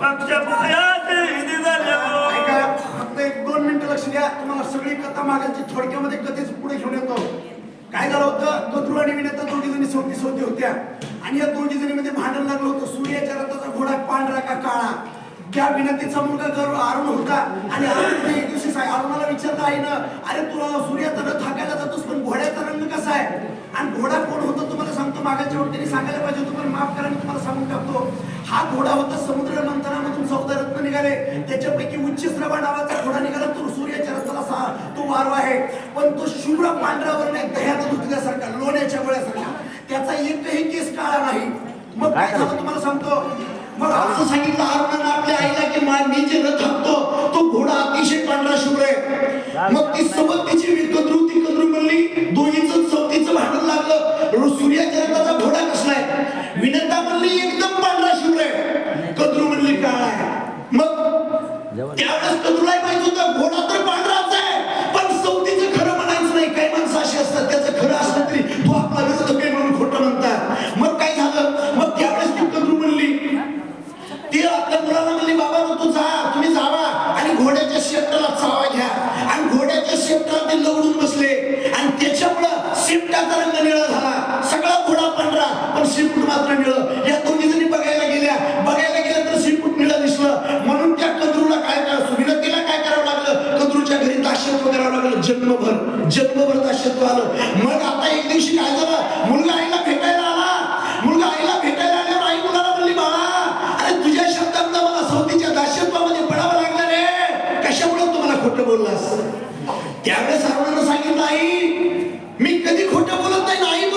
मागच्या हिंदी झाल्यावर फक्त एक दोन मिनिटं लक्ष द्या. तुम्हाला सगळी कथा मागायची थोडक्यामध्ये कधीच पुढे घेऊन येतो. काय झालं होतं? कद्रू आणि विनेता दोघी जणी सोबती सोबती होत्या. आणि या दोघी जणीमध्ये भांडण लागलं होतं. सूर्याच्या रथाचा घोडा पांढरा का काळा? त्या विनंतीचा मुलगा गर्व अरुण होता. आणि अरुण एक दिवशी साई अरुणाला विचारता आहे ना अरे तुला सूर्याचा रथ हाकायला जातोस पण घोड्याचा रंग कसा आहे? आणि घोडा कोण होता तुम्हाला सांगतो. मागाच्या वक्तीने सांगायला पाहिजे होतं पण माफ करा मी तुम्हाला सांगून टाकतो. हा घोडा होता समुद्र मंथनामधून चौदा रत्न निघाले. त्याच्यापैकी उच्च श्रवा नावाचा घोडा निघाला. तो सूर्याच्या रथाला सा तो वारो आहे. पण तो शुभ्र पांढरावर दह्याचा धुतल्यासारखा लोण्याच्या गोळ्यासारखा. त्याचा एकही केस काळा नाही. मग काय झालं तुम्हाला सांगतो? मग असं सांगितलं अरुणानं आपल्या आईला की मा मी जे रथ तो घोडा अतिशय पांढरा शुभ्र आहे. मग ती सोबत तिची वी- त्यावेळेस कद्रूला माहीत होतं घोडा तर पांढराच आहे पण चौथीचं खरं म्हणायचं नाही. काही माणसं अशी असतात त्याचं खरं असलं तरी तो आपला विरोध काही म्हणून खोटं म्हणतात. मग काय झालं? मग त्यावेळेस ती कदरू म्हणली ती आपल्या मुलाला म्हणली बाबा नो तू जा तुम्ही जावा आणि घोड्याच्या शेपटाला चावा घ्या. आणि घोड्याच्या शेपटाला ते लवडून बसले. आणि त्याच्यामुळं शेपटाचा रंग निळा झाला. सगळा घोडा पांढरा पण शेपूट मात्र निळं. जन्मभर जन्मभर दाशत्व आलं मग आता एक दिवशी काय झालं? मुलगा आईला भेटायला आला. मुलगा आईला भेटायला आल्यावर आई मुलाला म्हणली बाळा अरे तुझ्या शब्दांना मला सौदीच्या दाशत्वामध्ये पडावं लागलं रे. कशामुळे तुम्हाला खोटं बोललास? त्यावेळेस सर्वांना सांगितलं आई मी कधी खोटं बोलत नाही आई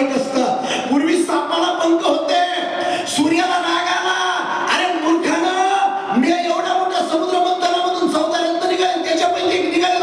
माहीत असत. पूर्वी सापाला पंख होते. सूर्याला नाग आला. अरे मूर्खानं मी एवढा मोठा समुद्र मंथनामधून चौदा निघाल निघाले त्याच्यापैकी निघाल.